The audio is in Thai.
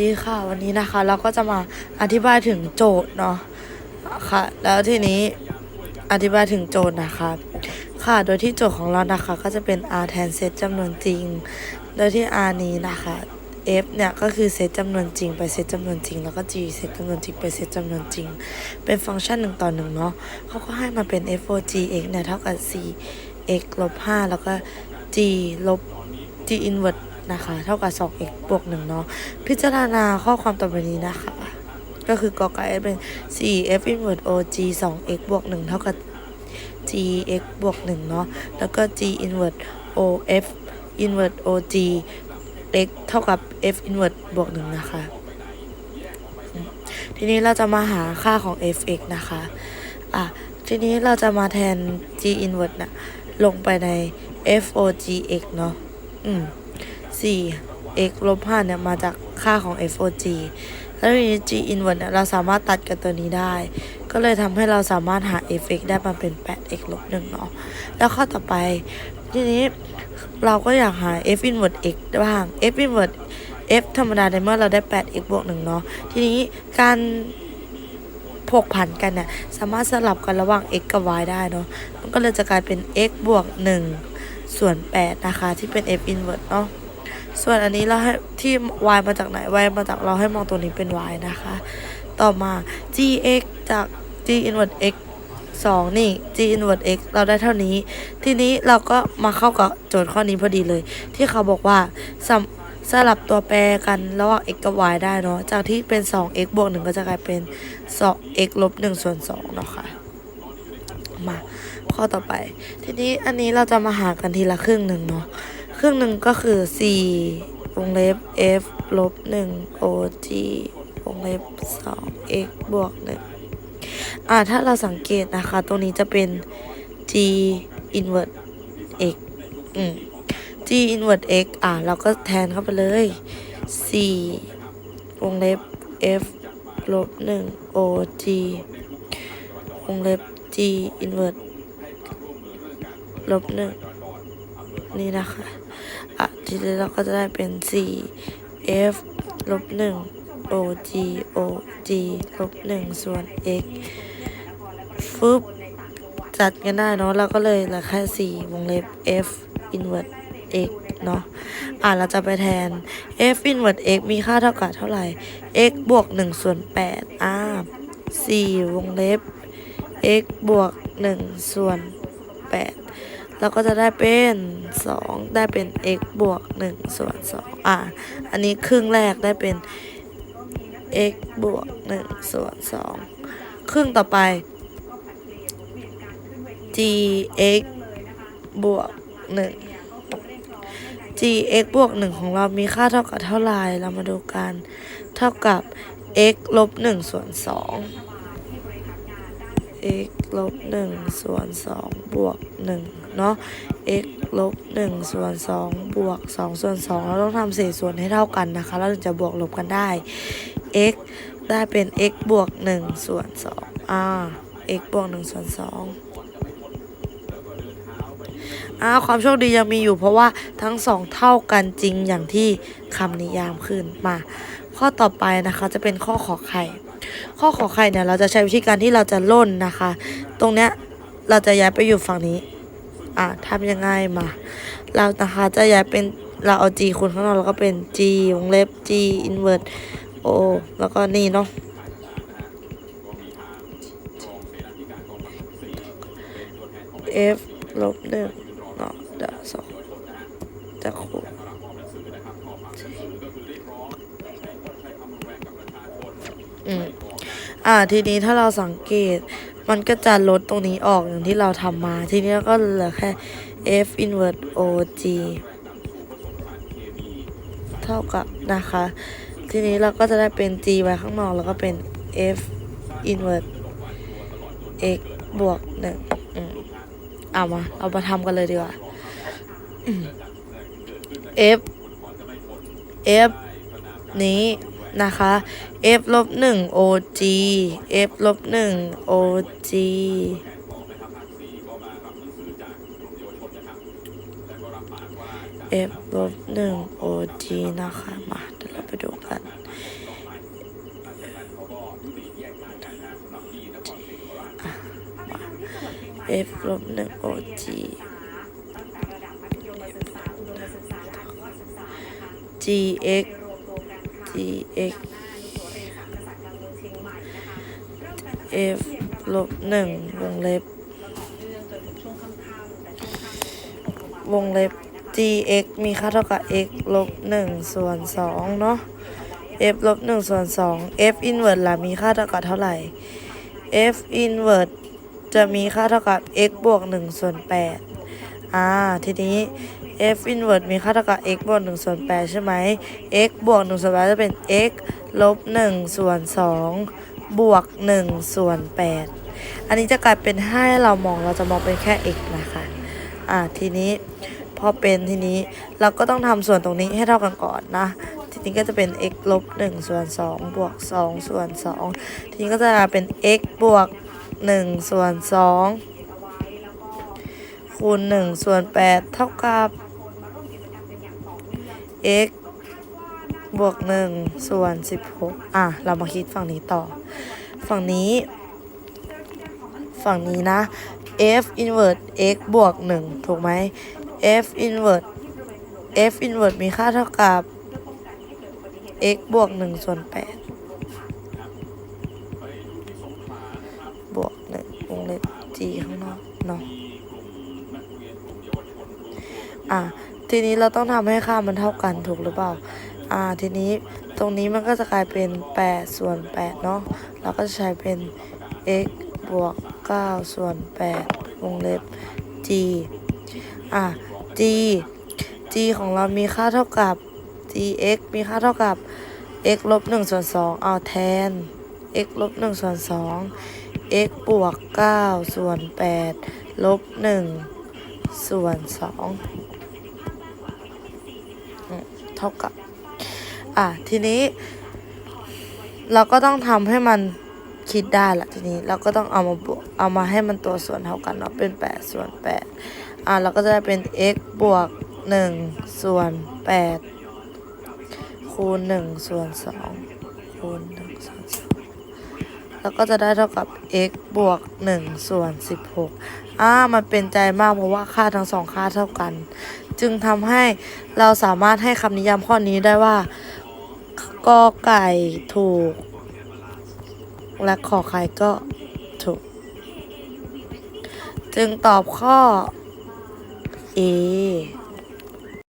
ดีค่ะวันนี้นะคะ เราก็จะมาอธิบายถึงโจทย์เนาะค่ะ แล้วทีนี้อธิบายถึงโจทย์นะคะ ค่ะโดยที่โจทย์ของเรานะคะ ก็จะเป็น r แทนเซตจำนวนจริง โดยที่ r นี้นะคะ f เนี่ยก็คือเซตจำนวนจริงไปเซตจำนวนจริง แล้วก็ g เซตจำนวนจริงไปเซตจำนวนจริง เป็นฟังก์ชันหนึ่งต่อหนึ่งเนาะเขาก็ให้มาเป็น f o g x เนี่ยเท่ากับ c x ลบ5แล้วก็ g ลบ g inverse นะคะ เท่ากับ 2x บวก1เนาะ พิจารณาข้อความต่อไปนี้นะคะ ก็คือกอไก่เป็น 4f inverse og 2x บวก1เท่ากับ gx บวก1เนาะ แล้วก็ g inverse of inverse og x เท่ากับ f inverse บวก1นะคะ ทีนี้เราจะมาหาค่าของ fx นะคะ อะ ทีนี้เราจะมาแทน g inverse นะลงไปใน fogx เนาะ อืม 4 x ลบ5เนี่ยมาจากค่าของ FOG แล้วทีนี้ g inverse เนี่ยเราสามารถตัดกับตัวนี้ได้ ก็เลยทำให้เราสามารถหา fx ได้มาเป็น 8x ลบ1เนาะ แล้วข้อต่อไป ทีนี้เราก็อยากหา f inverse x บ้าง f inverse f ธรรมดาในเมื่อเราได้ 8x บวก1เนาะ ทีนี้การผกผันกันเนี่ยสามารถสลับกันระหว่าง x กับ y ได้เนาะ มันก็เลยจะกลายเป็น x บวก1ส่วน8นะคะที่เป็น f inverse เนาะ ส่วนอันนี้เราให้ที่ y มาจากไหน y มาจากเราให้มองตัวนี้เป็น y นะคะ ต่อมา gx จาก g inverse x 2 นี่ g inverse x เราได้เท่านี้ ทีนี้เราก็มาเข้ากับโจทย์ข้อนี้พอดีเลย ที่เขาบอกว่าสสลับตัวแปรกันระหว่าง x กับ y ได้เนาะ จากที่เป็น 2x บวก 1 ก็จะกลายเป็น 2x ลบ1ส่วน2เนาะค่ะ มา ข้อต่อไป ทีนี้อันนี้เราจะมาหากันทีละครึ่งหนึ่งเนาะ ครึ่งหนึ่งก็คือ4วงเล็บ f ลบ1 og วงเล็บ2 x บวก1อ่าถ้าเราสังเกตนะคะ ตรงนี้จะเป็น g inverse x อืม g inverse x อ่าเราก็แทนเข้าไปเลย4วงเล็บ f ลบ1 og วงเล็บ g inverse ลบ1นี่นะคะอะ ทีนี้เราก็จะได้เป็น 4 f ลบ1 og og ลบ1ส่วน x ฟึบจัดกันได้เนาะเราก็เลยเหลือแค่ 4 วงเล็บ f inverse x เนาะ อะเราจะไปแทน f inverse x มีค่าเท่ากับเท่าไหร่ x บวก1ส่วน8อ่า4วงเล็บ x บวก1ส่วน8 เราก็จะได้เป็น 2 ได้เป็น x บวก 1 ส่วน 2 อะ อันนี้ครึ่งแรกได้เป็น x บวก 1 ส่วน 2 ครึ่งต่อไป gx บวก 1 gx บวก 1 ของเรามีค่าเท่ากับเท่าไหร่เรามาดูกัน เท่ากับ x ลบ 1 ส่วน 2 x ลบ 1 ส่วน 2 บวก 1 เนาะ x ลบ1ส่วน2บวก2ส่วน2เราต้องทำเศษส่วนให้เท่ากันนะคะ เราถึงจะบวกลบกันได้ x ได้เป็น x บวก1ส่วน2อ่า x บวก1ส่วน2อ่าความโชคดียังมีอยู่เพราะว่าทั้งสองเท่ากันจริงอย่างที่คำนิยามขึ้นมา ข้อต่อไปนะคะจะเป็นข้อขอไข่ ข้อขอไข่เนี่ยเราจะใช้วิธีการที่เราจะล่นนะคะ ตรงเนี้ยเราจะย้ายไปอยู่ฝั่งนี้ อะทำยังไงมา เรานะคะจะย้ายเป็นเราเอา g คูณข้างนอกแล้วก็เป็น g วงเล็บ g inverse o แล้วก็นี่เนาะ f ลบหนึ่งเนาะเดี๋ยวสองจะคูณอืมอ่าทีนี้ถ้าเราสังเกต มันก็จะลดตรงนี้ออกอย่างที่เราทำมา ทีนี้ก็เหลือแค่ f inverse og เท่ากับนะคะ ทีนี้เราก็จะได้เป็น g ไว้ข้างนอกแล้วก็เป็น f inverse x บวกหนึ่งเอามา เอามาทำกันเลยดีกว่า f f นี้ นะคะ f ลบหนึ่ง og f ลบหนึ่ง og f ลบหนึ่ง og นะคะ มาเดี๋ยวเราไปดูกันอะมา f ลบหนึ่ง og gx gx f ลบหนึ่งวงเล็บ วงเล็บ gx มีค่าเท่ากับ x ลบหนึ่งส่วนสองเนาะ f ลบหนึ่งส่วนสอง f inverse ล่ะมีค่าเท่ากับเท่าไหร่ f inverse จะมีค่าเท่ากับ x บวกหนึ่งส่วนแปดอ่า ทีนี้ f inverse มีค่าเท่ากับ x บวกหนึ่งส่วนแปดใช่ไหม x บวกหนึ่งส่วนแปดจะเป็น x ลบหนึ่งส่วนสองบวกหนึ่งส่วนแปดอันนี้จะกลายเป็นให้เรามองเราจะมองเป็นแค่ x นะคะอ่าทีนี้พอเป็นทีนี้เราก็ต้องทำส่วนตรงนี้ให้เท่ากันก่อนนะ ทีนี้ก็จะเป็น x ลบ1ส่วน2บวก2ส่วน2ทีนี้ก็จะเป็น x บวก1ส่วน2คูณ1ส่วน8เท่ากับ x บวก1ส่วน16อะ เรามาคิดฝั่งนี้ต่อ ฝั่งนี้ ฝั่งนี้นะ f inverse x บวก1ถูกไหม f inverse f inverse มีค่าเท่ากับ x บวก1ส่วน8บวก1วงเล็บ g ข้างนอกเนาะอะ ทีนี้เราต้องทำให้ค่ามันเท่ากันถูกหรือเปล่า อ่า ทีนี้ตรงนี้มันก็จะกลายเป็น8ส่วน8เนาะ เราก็จะใช้เป็น x บวก9ส่วน8วงเล็บ g อะ g g ของเรามีค่าเท่ากับ gx มีค่าเท่ากับ x ลบ1ส่วน2เอาแทน x ลบ1ส่วน2 x บวก9ส่วน8ลบ1ส่วน2 เท่ากับ อะทีนี้ เราก็ต้องทำให้มันคิดได้ละทีนี้เราก็ต้องเอามาบวกเอามาให้มันตัวส่วนเท่ากันเนาะเป็น8ส่วน8อะเราก็จะได้เป็น x บวก 1 ส่วน 8 คูณ 1 ส่วน 2 คูณ1ส่วน2แล้วก็จะได้เท่ากับ x บวก 1 ส่วน 16อ่ามันเป็นใจมากเพราะว่าค่าทั้งสองค่าเท่ากัน จึงทำให้เราสามารถให้คำนิยามข้อนี้ได้ว่ากอไก่ถูก และขอไข่ก็ถูก จึงตอบข้อ A